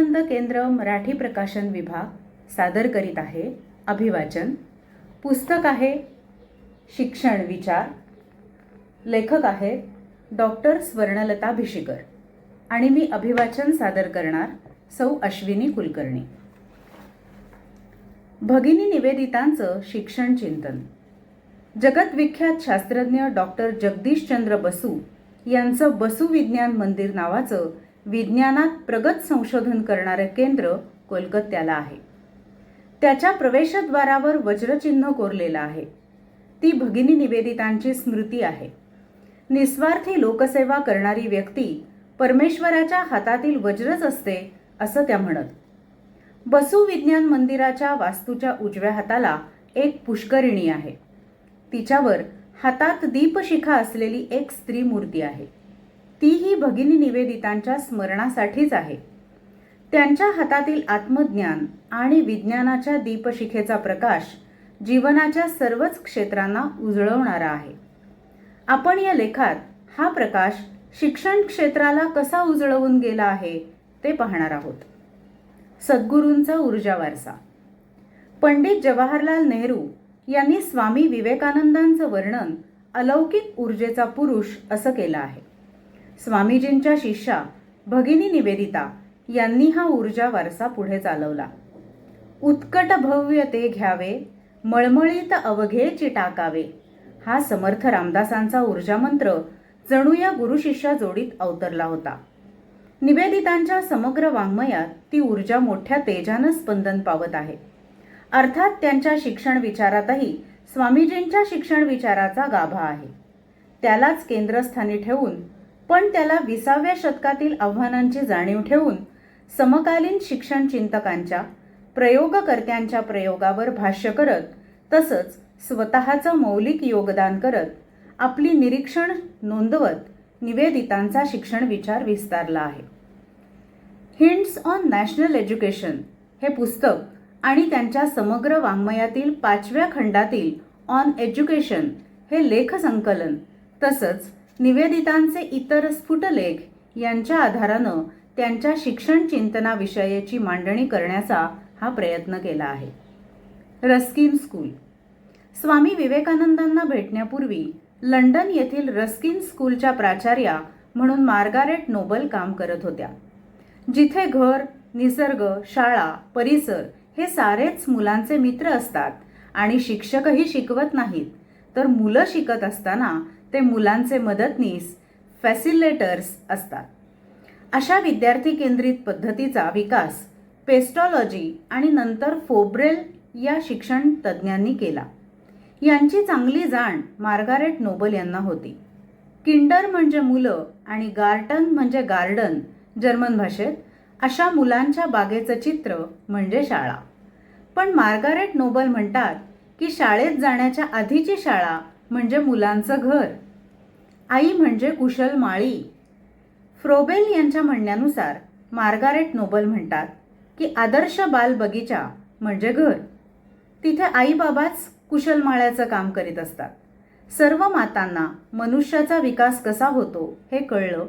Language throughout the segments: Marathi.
आनंद केंद्र मराठी प्रकाशन विभाग सादर करीत आहे अभिवाचन. पुस्तक आहे शिक्षण विचार. लेखक आहेत डॉक्टर स्वर्णलता भिशीकर. आणि मी अभिवाचन सादर करणार सौ अश्विनी कुलकर्णी. भगिनी निवेदितांचं शिक्षण चिंतन. जगतविख्यात शास्त्रज्ञ डॉक्टर जगदीशचंद्र बसू यांचं बसू विज्ञान मंदिर नावाचं विज्ञानात प्रगत संशोधन करणारं केंद्र कोलकात्याला आहे. त्याच्या प्रवेशद्वारावर वज्रचिन्ह कोरलेलं आहे. ती भगिनी निवेदितांची स्मृती आहे. निस्वार्थी लोकसेवा करणारी व्यक्ती परमेश्वराच्या हातातील वज्रच असते असं त्या म्हणत. बसू विज्ञान मंदिराच्या वास्तूच्या उजव्या हाताला एक पुष्करिणी आहे. तिच्यावर हातात दीपशिखा असलेली एक स्त्री मूर्ती आहे. तीही भगिनी निवेदितांच्या स्मरणासाठीच आहे. त्यांच्या हातातील आत्मज्ञान आणि विज्ञानाच्या दीपशिखेचा प्रकाश जीवनाच्या सर्वच क्षेत्रांना उजळवणारा आहे. आपण या लेखात हा प्रकाश शिक्षण क्षेत्राला कसा उजळवून गेला आहे ते पाहणार आहोत. सद्गुरूंचा ऊर्जा वारसा. पंडित जवाहरलाल नेहरू यांनी स्वामी विवेकानंदांचं वर्णन अलौकिक ऊर्जेचा पुरुष असं केलं आहे. स्वामीजींच्या शिष्या भगिनी निवेदिता यांनी हा ऊर्जा वारसा पुढे चालवला. उत्कट भव्य ते घ्यावे मळमळीत अवघेची टाकावे हा समर्थ रामदासांचा ऊर्जा मंत्र जणू या गुरुशिष्या जोडीत अवतरला होता. निवेदितांच्या समग्र वाङ्मयात ती ऊर्जा मोठ्या तेजानं स्पंदन पावत आहे. अर्थात त्यांच्या शिक्षण विचारातही स्वामीजींच्या शिक्षण विचाराचा गाभा आहे. त्यालाच केंद्रस्थानी ठेवून पण त्याला विसाव्या शतकातील आव्हानांची जाणीव ठेवून समकालीन शिक्षण चिंतकांच्या प्रयोगकर्त्यांच्या प्रयोगावर भाष्य करत तसंच स्वतःचं मौलिक योगदान करत आपली निरीक्षण नोंदवत निवेदितांचा शिक्षण विचार विस्तारला आहे. हिंट्स ऑन नॅशनल एज्युकेशन हे पुस्तक आणि त्यांच्या समग्र वाङ्मयातील पाचव्या खंडातील ऑन एज्युकेशन हे लेखसंकलन तसंच निवेदितांचे इतर स्फुटलेख यांच्या आधारानं त्यांच्या शिक्षण चिंतनाविषयीची मांडणी करण्याचा हा प्रयत्न केला आहे. Ruskin school. स्वामी विवेकानंदांना भेटण्यापूर्वी लंडन येथील रस्किन स्कूलच्या प्राचार्या म्हणून मार्गारेट नोबल काम करत होत्या. जिथे घर निसर्ग शाळा परिसर हे सारेच मुलांचे मित्र असतात आणि शिक्षकही शिकवत नाहीत तर मुलं शिकत असताना ते मुलांचे मदतनीस फॅसिलेटर्स असतात. अशा विद्यार्थी केंद्रित पद्धतीचा विकास पेस्टॉलॉजी आणि नंतर फोब्रेल या शिक्षण तज्ज्ञांनी केला. यांची चांगली जाण मार्गारेट नोबल यांना होती. किंडर म्हणजे मुलं आणि गार्टन म्हणजे गार्डन जर्मन भाषेत अशा मुलांच्या बागेचं चित्र म्हणजे शाळा. पण मार्गारेट नोबल म्हणतात की शाळेत जाण्याच्या आधीची शाळा म्हणजे मुलांचं घर. आई म्हणजे कुशल माळी. फ्रोबेल यांच्या म्हणण्यानुसार मार्गारेट नोबल म्हणतात की आदर्श बाल बगीचा म्हणजे घर. तिथे आईबाबाच कुशलमाळ्याचं काम करीत असतात. सर्व मातांना मनुष्याचा विकास कसा होतो हे कळलं.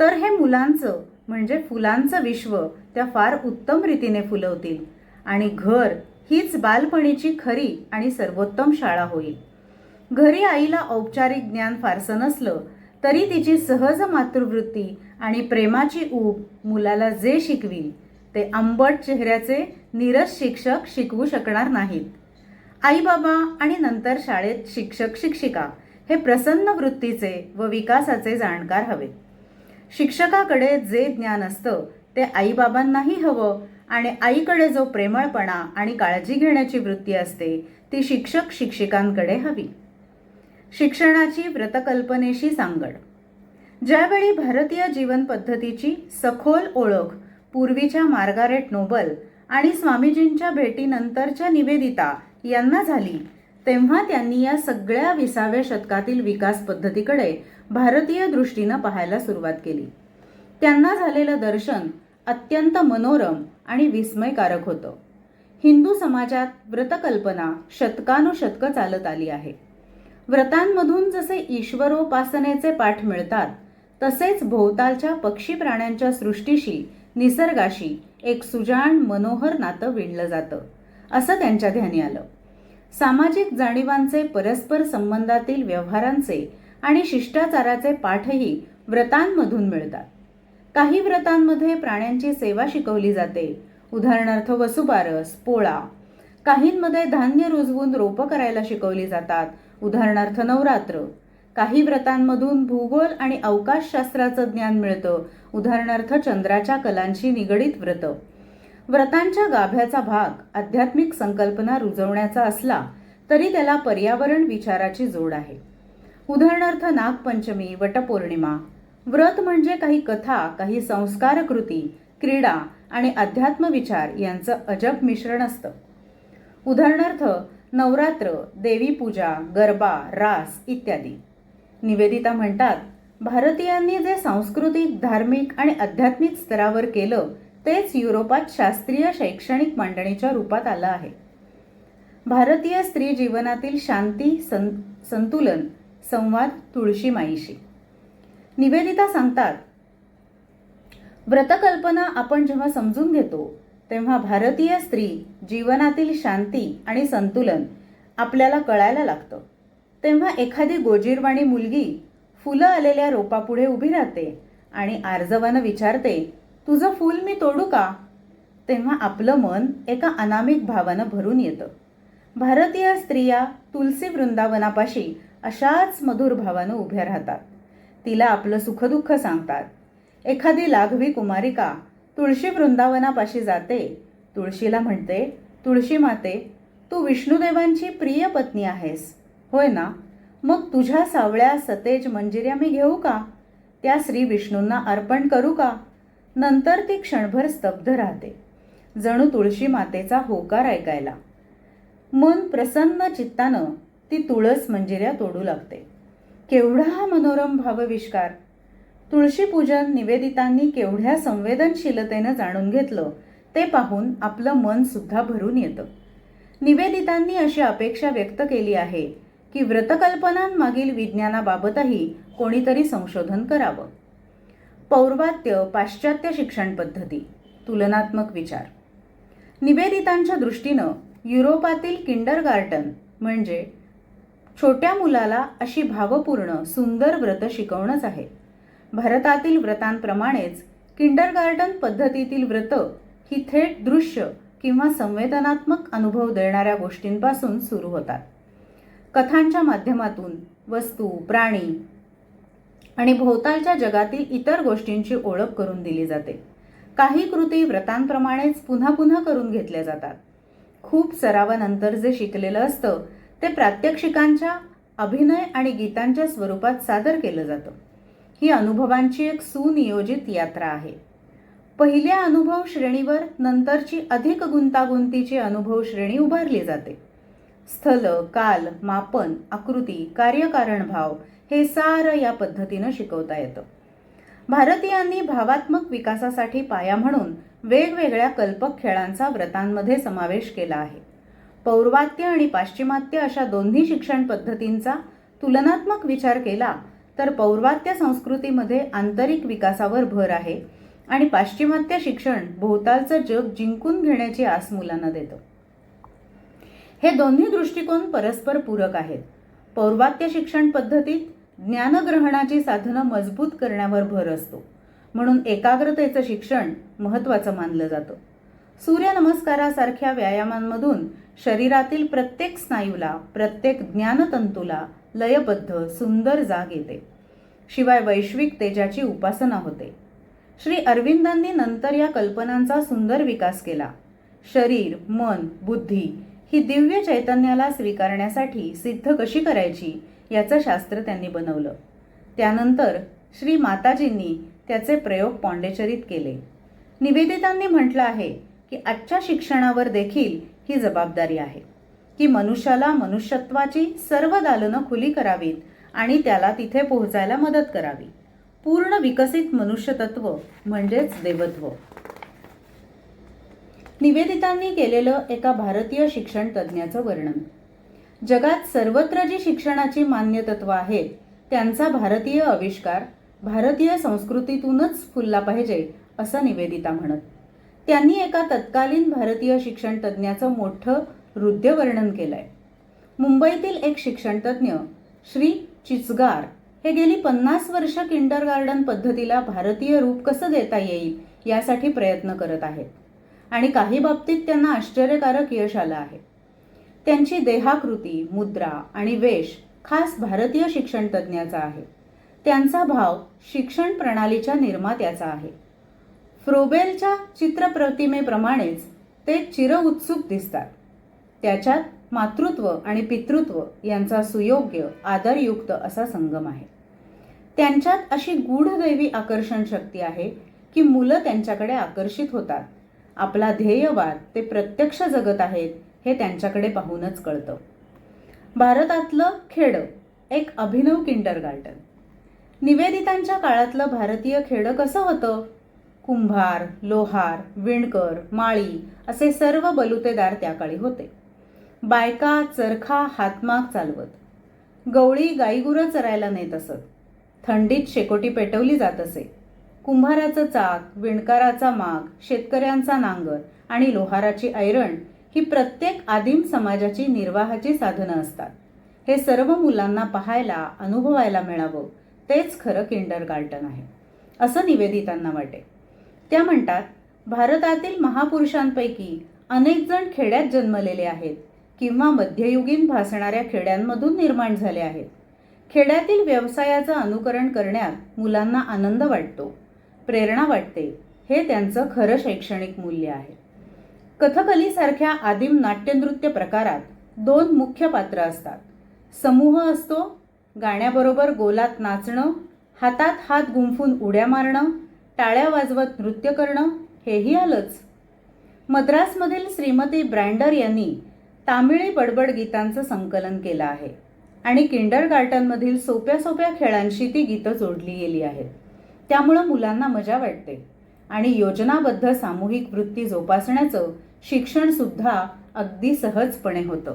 तर हे मुलांचं म्हणजे फुलांचं विश्व त्या फार उत्तम रीतीने फुलवतील आणि घर हीच बालपणीची खरी आणि सर्वोत्तम शाळा होईल. घरी आईला औपचारिक ज्ञान फारसं नसलं तरी तिची सहज मातृवृत्ती आणि प्रेमाची ऊब मुलाला जे शिकवी ते आंबट चेहऱ्याचे नीरस शिक्षक शिकवू शकणार नाहीत. आईबाबा आणि नंतर शाळेत शिक्षक शिक्षिका हे प्रसन्न वृत्तीचे व विकासाचे जाणकार हवे शिक्षकाकडे जे ज्ञान असतं ते आईबाबांनाही हवं आणि आईकडे जो प्रेमळपणा आणि काळजी घेण्याची वृत्ती असते ती शिक्षक शिक्षिकांकडे हवी. शिक्षणाची व्रतकल्पनेशी सांगड. ज्यावेळी भारतीय जीवनपद्धतीची सखोल ओळख पूर्वीच्या मार्गारेट नोबल आणि स्वामीजींच्या भेटीनंतरच्या निवेदिता यांना झाली तेव्हा त्यांनी या सगळ्या विसाव्या शतकातील विकास पद्धतीकडे भारतीय दृष्टीनं पाहायला सुरुवात केली. त्यांना झालेलं दर्शन अत्यंत मनोरम आणि विस्मयकारक होतं. हिंदू समाजात व्रतकल्पना शतकानुशतकं चालत आली आहे. व्रतांमधून जसे ईश्वरोपासनेचे पाठ मिळतात तसेच भोवतालच्या पक्षी प्राण्यांच्या सृष्टीशी निसर्गाशी एक सुजाण मनोहर नातं विणलं जातं असं त्यांच्या ध्यानी आलं. सामाजिक जाणीवांचे परस्पर संबंधातील व्यवहारांचे आणि शिष्टाचाराचे पाठही व्रतांमधून मिळतात. काही व्रतांमध्ये प्राण्यांची सेवा शिकवली जाते उदाहरणार्थ वसुबारस पोळा. काहींमध्ये धान्य रुजवून रोपं करायला शिकवली जातात उदाहरणार्थ नवरात्र. काही व्रतांमधून भूगोल आणि अवकाशशास्त्राचं ज्ञान मिळतं. उदाहरणार्थ चंद्राच्या कलांशी निगडीत व्रत. व्रतांच्या गाभ्याचा भाग आध्यात्मिक संकल्पना रुजवण्याचा असला तरी त्याला पर्यावरण विचाराची जोड आहे. उदाहरणार्थ नागपंचमी वटपौर्णिमा. व्रत म्हणजे काही कथा काही संस्कार कृती क्रीडा आणि अध्यात्म विचार यांचं अजब मिश्रण असतं. उदाहरणार्थ नवरात्र देवीपूजा गरबा रास इत्यादी. निवेदिता म्हणतात भारतीयांनी जे सांस्कृतिक धार्मिक आणि आध्यात्मिक स्तरावर केलं तेच युरोपात शास्त्रीय शैक्षणिक मांडणीच्या रूपात आलं आहे. भारतीय स्त्री जीवनातील शांती सं संतुलन संवाद तुळशी माईशी. निवेदिता सांगतात व्रतकल्पना आपण जेव्हा समजून घेतो तेव्हा भारतीय स्त्री जीवनातील शांती आणि संतुलन आपल्याला कळायला लागतं. तेव्हा एखादी गोजीरवाणी मुलगी फुलं आलेल्या रोपापुढे उभी राहते आणि आर्जवानं विचारते तुझं फूल मी तोडू का? तेव्हा आपलं मन एका अनामिक भावानं भरून येतं. भारतीय स्त्रिया तुलसी वृंदावनापाशी अशाच मधुर भावानं उभ्या राहतात. तिला आपलं सुखदुःख सांगतात. एखादी लाघवी कुमारिका तुळशी वृंदावनापाशी जाते. तुळशीला म्हणते तुळशी माते तू विष्णुदेवांची प्रिय पत्नी आहेस. होय ना? मग तुझ्या सावळ्या सतेज मंजिऱ्या मी घेऊ का? त्या श्री विष्णूंना अर्पण करू का नंतर ती क्षणभर स्तब्ध राहते. जणू तुळशी मातेचा होकार ऐकायला. मन प्रसन्न चित्तानं ती तुळस मंजिऱ्या तोडू लागते. केवढा हा मनोरम भावविष्कार! तुळशीपूजन निवेदितांनी केवढ्या संवेदनशीलतेनं जाणून घेतलं ते पाहून आपलं मन सुद्धा भरून येतं. निवेदितांनी अशी अपेक्षा व्यक्त केली आहे की व्रतकल्पनांमागील विज्ञानाबाबतही कोणीतरी संशोधन करावं. पौर्वात्य पाश्चात्य शिक्षण पद्धती तुलनात्मक विचार. निवेदितांच्या दृष्टीनं युरोपातील किंडर गार्टन म्हणजे छोट्या मुलाला अशी भावपूर्ण सुंदर व्रत शिकवणंच आहे. भारतातील व्रतांप्रमाणेच किंडरगार्डन पद्धतीतील व्रत ही थेट दृश्य किंवा संवेदनात्मक अनुभव देणाऱ्या गोष्टींपासून सुरू होतात. कथांच्या माध्यमातून वस्तू प्राणी आणि भोवतालच्या जगातील इतर गोष्टींची ओळख करून दिली जाते. काही कृती व्रतांप्रमाणेच पुन्हा पुन्हा करून घेतल्या जातात. खूप सरावानंतर जे शिकलेलं असतं ते प्रात्यक्षिकांच्या अभिनय आणि गीतांच्या स्वरूपात सादर केलं जातं. ही अनुभवांची एक सुनियोजित यात्रा आहे. पहिल्या अनुभव श्रेणीवर नंतरची अधिक गुंतागुंतीची अनुभव श्रेणी उभारली जाते. स्थल काल मापन आकृती कार्यकारण भाव हे सारं या पद्धतीनं शिकवता येतं. भारतीयांनी भावात्मक विकासासाठी पाया म्हणून वेगवेगळ्या कल्पक खेळांचा व्रतांमध्ये समावेश केला आहे. पौर्वात्य आणि पाश्चिमात्य अशा दोन्ही शिक्षण पद्धतींचा तुलनात्मक विचार केला तर पौर्वात्य संस्कृतीमध्ये आंतरिक विकासावर भर आहे आणि पाश्चिमात्य शिक्षण भोवतालचं जग जिंकून घेण्याची आस मुलांना देतं. हे दोन्ही दृष्टिकोन परस्पर पूरक आहेत. पौर्वात्य शिक्षण पद्धतीत ज्ञानग्रहणाची साधनं मजबूत करण्यावर भर असतो. म्हणून एकाग्रतेचं शिक्षण महत्त्वाचं मानलं जातं. सूर्यनमस्कारासारख्या व्यायामांमधून शरीरातील प्रत्येक स्नायूला प्रत्येक ज्ञानतंतूला लयबद्ध सुंदर जाग येते. शिवाय वैश्विक तेजाची उपासना होते. श्री अरविंदांनी नंतर या कल्पनांचा सुंदर विकास केला. शरीर मन बुद्धी ही दिव्य चैतन्याला स्वीकारण्यासाठी सिद्ध कशी करायची याचं शास्त्र त्यांनी बनवलं. त्यानंतर श्री माताजींनी त्याचे प्रयोग पॉंडेचरीत केले. निवेदितांनी म्हटलं आहे की आजच्या शिक्षणावर देखील ही जबाबदारी आहे की मनुष्याला मनुष्यत्वाची सर्व दालनं खुली करावीत आणि त्याला तिथे पोहोचायला मदत करावी. पूर्ण विकसित मनुष्यतत्व म्हणजेच देवत्व. निवेदितांनी केलेलं एका भारतीय शिक्षण तज्ज्ञाचं वर्णन. जगात सर्वत्र जी शिक्षणाची मान्यतत्व आहेत त्यांचा भारतीय आविष्कार भारतीय संस्कृतीतूनच फुलला पाहिजे असं निवेदिता म्हणत. त्यांनी एका तत्कालीन भारतीय शिक्षण तज्ज्ञाचं मोठं हृदय वर्णन केलंय. मुंबईतील एक शिक्षणतज्ज्ञ श्री चिचगार. हे गेली पन्नास वर्ष किंडर गार्डन पद्धतीला भारतीय रूप कसं देता येईल यासाठी प्रयत्न करत आहेत. आणि काही बाबतीत त्यांना आश्चर्यकारक यश आलं आहे. त्यांची देहाकृती मुद्रा आणि वेश खास भारतीय शिक्षण तज्ज्ञाचा आहे. त्यांचा भाव शिक्षण प्रणालीच्या निर्मात्याचा आहे. फ्रोबेलच्या चित्रप्रतिमेप्रमाणेच ते चिरउत्सुक दिसतात. त्याच्यात मातृत्व आणि पितृत्व यांचा सुयोग्य आदरयुक्त असा संगम आहे. त्यांच्यात अशी गूढदैवी आकर्षण शक्ती आहे की मुलं त्यांच्याकडे आकर्षित होतात. आपला ध्येयवाद ते प्रत्यक्ष जगत आहेत हे त्यांच्याकडे पाहूनच कळतं. भारतातलं खेडं एक अभिनव किंडर गार्डन निवेदितांच्या काळातलं भारतीय खेडं कसं होतं? कुंभार लोहार विणकर माळी असे सर्व बलुतेदार त्या काळी होते. बायका चरखा हातमाग चालवत. गवळी गाईगुरं चरायला नेत असत. थंडीत शेकोटी पेटवली जात असे. कुंभाराचं चाक विणकाराचा माग शेतकऱ्यांचा नांगर आणि लोहाराची ऐरण ही प्रत्येक आदिम समाजाची निर्वाहाची साधनं असतात. हे सर्व मुलांना पाहायला अनुभवायला मिळावं तेच खरं किंडर गार्टन आहे असं निवेदितांना वाटे. त्या म्हणतात भारतातील महापुरुषांपैकी अनेक जण खेड्यात जन्मलेले आहेत. किंवा मध्ययुगीन भासणाऱ्या खेड्यांमधून निर्माण झाले आहेत. खेड्यातील व्यवसायाचं अनुकरण करण्यात मुलांना आनंद वाटतो प्रेरणा वाटते. हे त्यांचं खरं शैक्षणिक मूल्य आहे. कथकलीसारख्या आदिम नाट्यनृत्य प्रकारात दोन मुख्य पात्र असतात. समूह असतो गाण्याबरोबर गोलात नाचणं हातात हात गुंफून उड्या मारणं टाळ्या वाजवत नृत्य करणं हेही आलंच. मद्रासमधील श्रीमती ब्रँडर यांनी तामिळी बडबड गीतांचं संकलन केलं आहे. आणि किंडर गार्टनमधील सोप्या सोप्या खेळांशी ती गीतं जोडली गेली आहेत. त्यामुळं मुलांना मजा वाटते. आणि योजनाबद्ध सामूहिक वृत्ती जोपासण्याचं शिक्षणसुद्धा अगदी सहजपणे होतं.